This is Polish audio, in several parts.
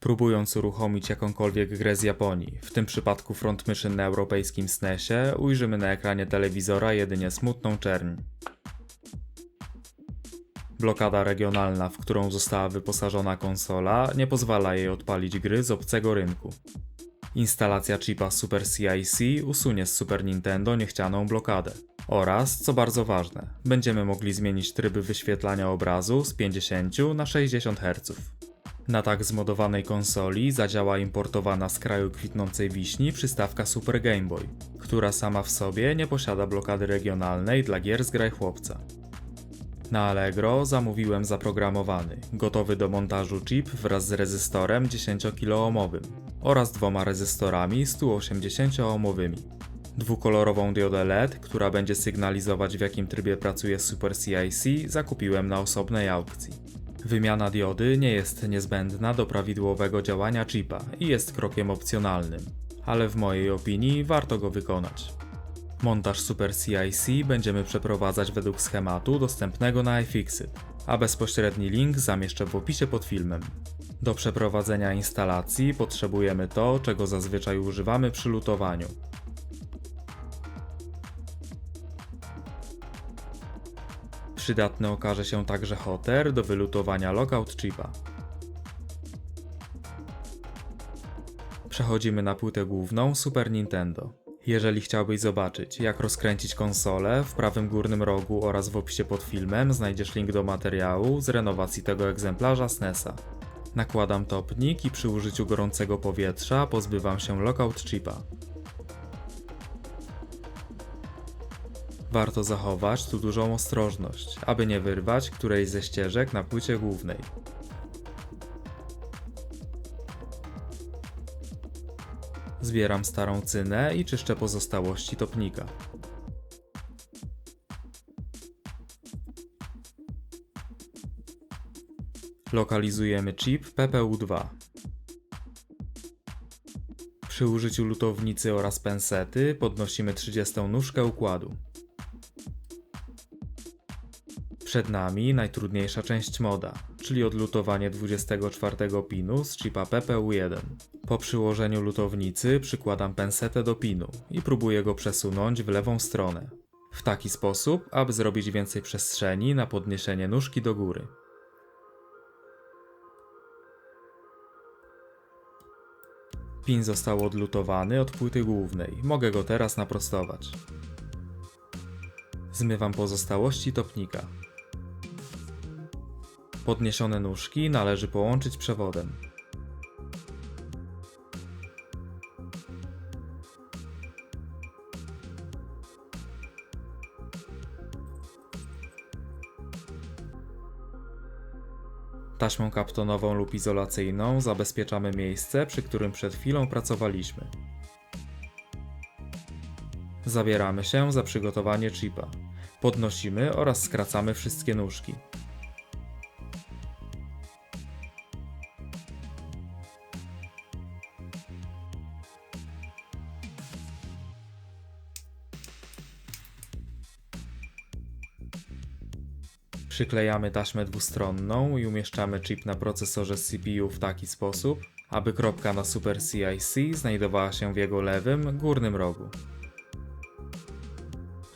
Próbując uruchomić jakąkolwiek grę z Japonii, w tym przypadku Front Mission na europejskim SNESie, ujrzymy na ekranie telewizora jedynie smutną czerń. Blokada regionalna, w którą została wyposażona konsola, nie pozwala jej odpalić gry z obcego rynku. Instalacja chipa Super CIC usunie z Super Nintendo niechcianą blokadę. Oraz, co bardzo ważne, będziemy mogli zmienić tryby wyświetlania obrazu z 50 na 60 Hz. Na tak zmodowanej konsoli zadziała importowana z kraju kwitnącej wiśni przystawka Super Game Boy, która sama w sobie nie posiada blokady regionalnej dla gier z graj chłopca. Na Allegro zamówiłem zaprogramowany, gotowy do montażu chip wraz z rezystorem 10-kiloohmowym oraz dwoma rezystorami 180-ohmowymi. Dwukolorową diodę LED, która będzie sygnalizować w jakim trybie pracuje Super CIC, zakupiłem na osobnej aukcji. Wymiana diody nie jest niezbędna do prawidłowego działania chipa i jest krokiem opcjonalnym, ale w mojej opinii warto go wykonać. Montaż Super CIC będziemy przeprowadzać według schematu dostępnego na iFixit, a bezpośredni link zamieszczę w opisie pod filmem. Do przeprowadzenia instalacji potrzebujemy to, czego zazwyczaj używamy przy lutowaniu. Przydatny okaże się także hoter do wylutowania lockout chipa. Przechodzimy na płytę główną Super Nintendo. Jeżeli chciałbyś zobaczyć, jak rozkręcić konsolę, w prawym górnym rogu oraz w opisie pod filmem znajdziesz link do materiału z renowacji tego egzemplarza SNESa. Nakładam topnik i przy użyciu gorącego powietrza pozbywam się lockout chipa. Warto zachować tu dużą ostrożność, aby nie wyrwać którejś ze ścieżek na płycie głównej. Zbieram starą cynę i czyszczę pozostałości topnika. Lokalizujemy chip PPU2. Przy użyciu lutownicy oraz pensety podnosimy 30 nóżkę układu. Przed nami najtrudniejsza część moda, czyli odlutowanie 24 pinu z chipa PPU1. Po przyłożeniu lutownicy przykładam pensetę do pinu i próbuję go przesunąć w lewą stronę. W taki sposób, aby zrobić więcej przestrzeni na podniesienie nóżki do góry. Pin został odlutowany od płyty głównej. Mogę go teraz naprostować. Zmywam pozostałości topnika. Podniesione nóżki należy połączyć przewodem. Taśmą kaptonową lub izolacyjną zabezpieczamy miejsce, przy którym przed chwilą pracowaliśmy. Zabieramy się za przygotowanie chipa. Podnosimy oraz skracamy wszystkie nóżki. Przyklejamy taśmę dwustronną i umieszczamy chip na procesorze CPU w taki sposób, aby kropka na Super CIC znajdowała się w jego lewym, górnym rogu.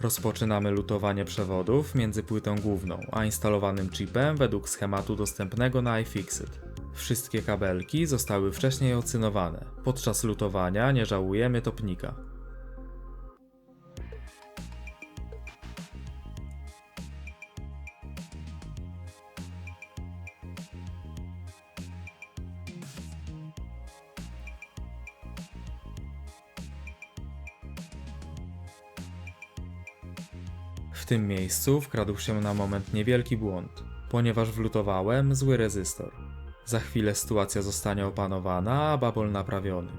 Rozpoczynamy lutowanie przewodów między płytą główną a instalowanym chipem według schematu dostępnego na iFixit. Wszystkie kabelki zostały wcześniej ocynowane. Podczas lutowania nie żałujemy topnika. Tym miejscu wkradł się na moment niewielki błąd, ponieważ wlutowałem zły rezystor. Za chwilę sytuacja zostanie opanowana, a babol naprawiony.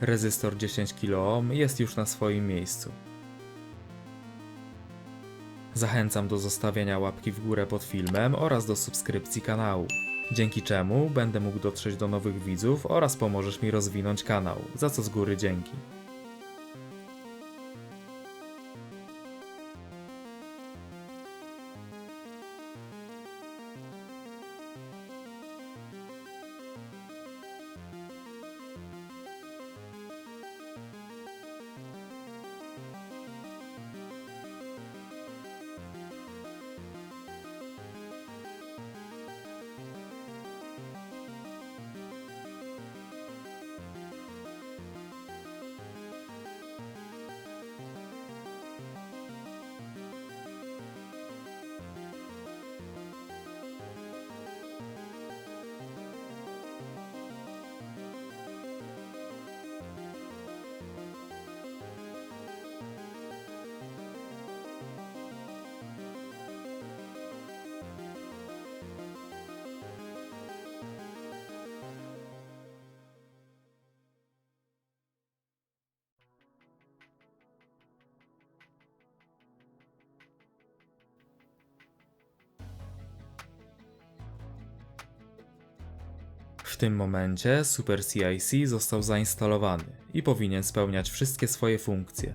Rezystor 10 kΩ jest już na swoim miejscu. Zachęcam do zostawienia łapki w górę pod filmem oraz do subskrypcji kanału, dzięki czemu będę mógł dotrzeć do nowych widzów oraz pomożesz mi rozwinąć kanał, za co z góry dzięki. W tym momencie Super CIC został zainstalowany i powinien spełniać wszystkie swoje funkcje.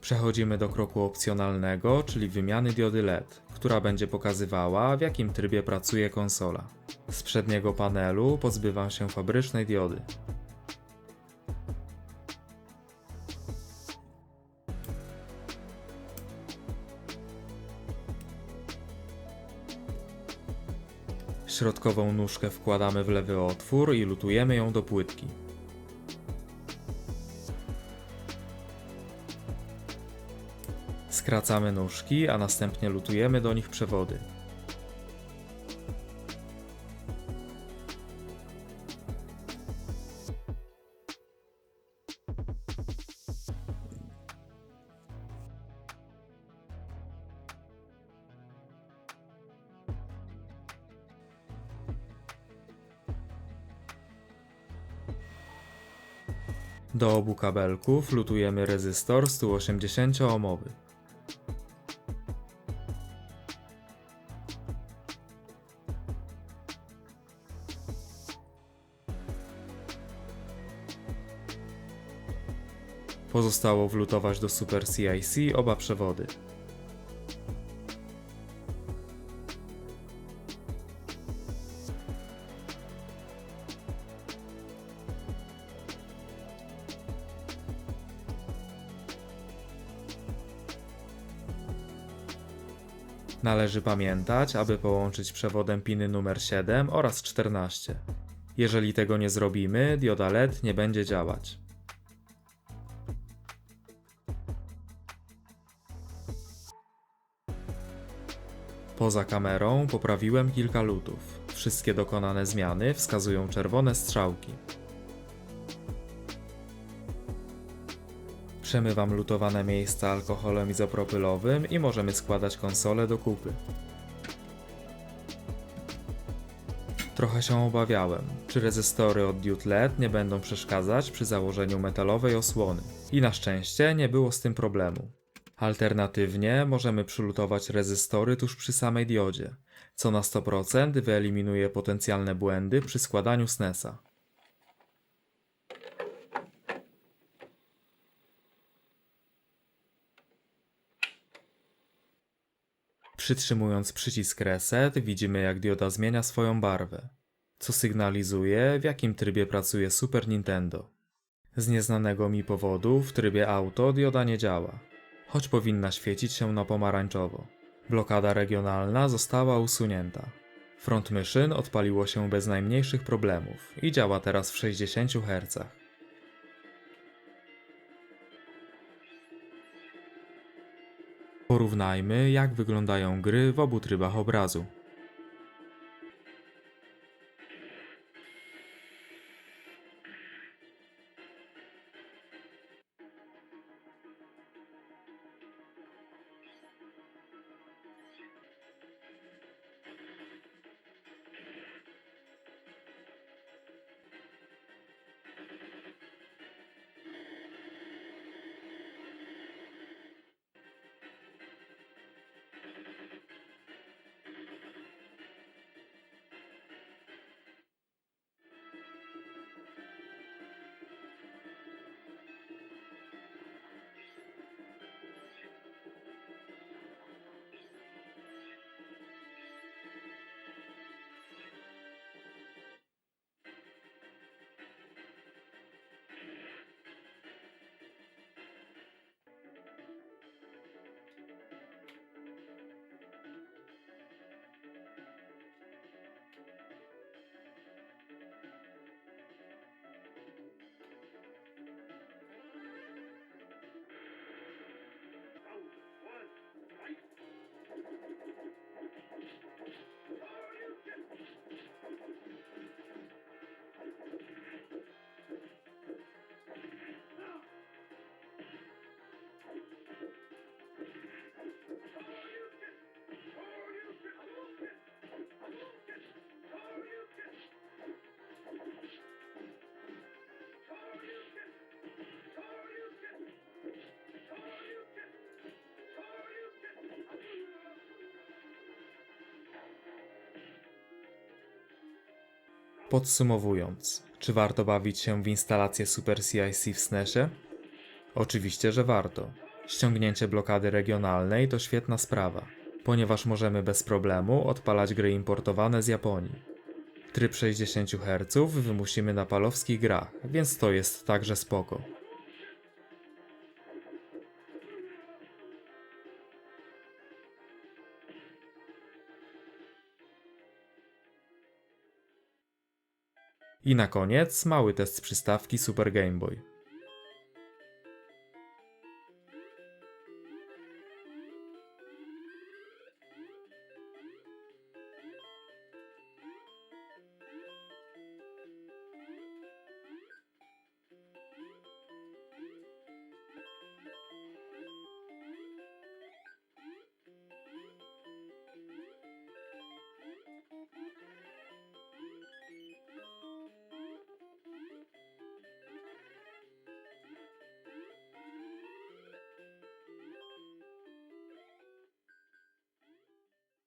Przechodzimy do kroku opcjonalnego, czyli wymiany diody LED, która będzie pokazywała w jakim trybie pracuje konsola. Z przedniego panelu pozbywam się fabrycznej diody. Środkową nóżkę wkładamy w lewy otwór i lutujemy ją do płytki. Skracamy nóżki, a następnie lutujemy do nich przewody. Do obu kabelków lutujemy rezystor 180 ohmowy. Pozostało wlutować do Super CIC oba przewody. Należy pamiętać, aby połączyć przewodem piny numer 7 oraz 14. Jeżeli tego nie zrobimy, dioda LED nie będzie działać. Poza kamerą poprawiłem kilka lutów. Wszystkie dokonane zmiany wskazują czerwone strzałki. Przemywam lutowane miejsca alkoholem izopropylowym i możemy składać konsolę do kupy. Trochę się obawiałem, czy rezystory od diod LED nie będą przeszkadzać przy założeniu metalowej osłony. I na szczęście nie było z tym problemu. Alternatywnie możemy przylutować rezystory tuż przy samej diodzie, co na 100% wyeliminuje potencjalne błędy przy składaniu SNESa. Przytrzymując przycisk Reset widzimy jak dioda zmienia swoją barwę, co sygnalizuje w jakim trybie pracuje Super Nintendo. Z nieznanego mi powodu w trybie auto dioda nie działa, choć powinna świecić się na pomarańczowo. Blokada regionalna została usunięta. Front myszyn odpaliło się bez najmniejszych problemów i działa teraz w 60 Hz. Porównajmy, jak wyglądają gry w obu trybach obrazu. Podsumowując, czy warto bawić się w instalację Super CIC w SNESie? Oczywiście, że warto. Ściągnięcie blokady regionalnej to świetna sprawa, ponieważ możemy bez problemu odpalać gry importowane z Japonii. Tryb 60 Hz wymusimy na palowskich grach, więc to jest także spoko. I na koniec mały test przystawki Super Game Boy.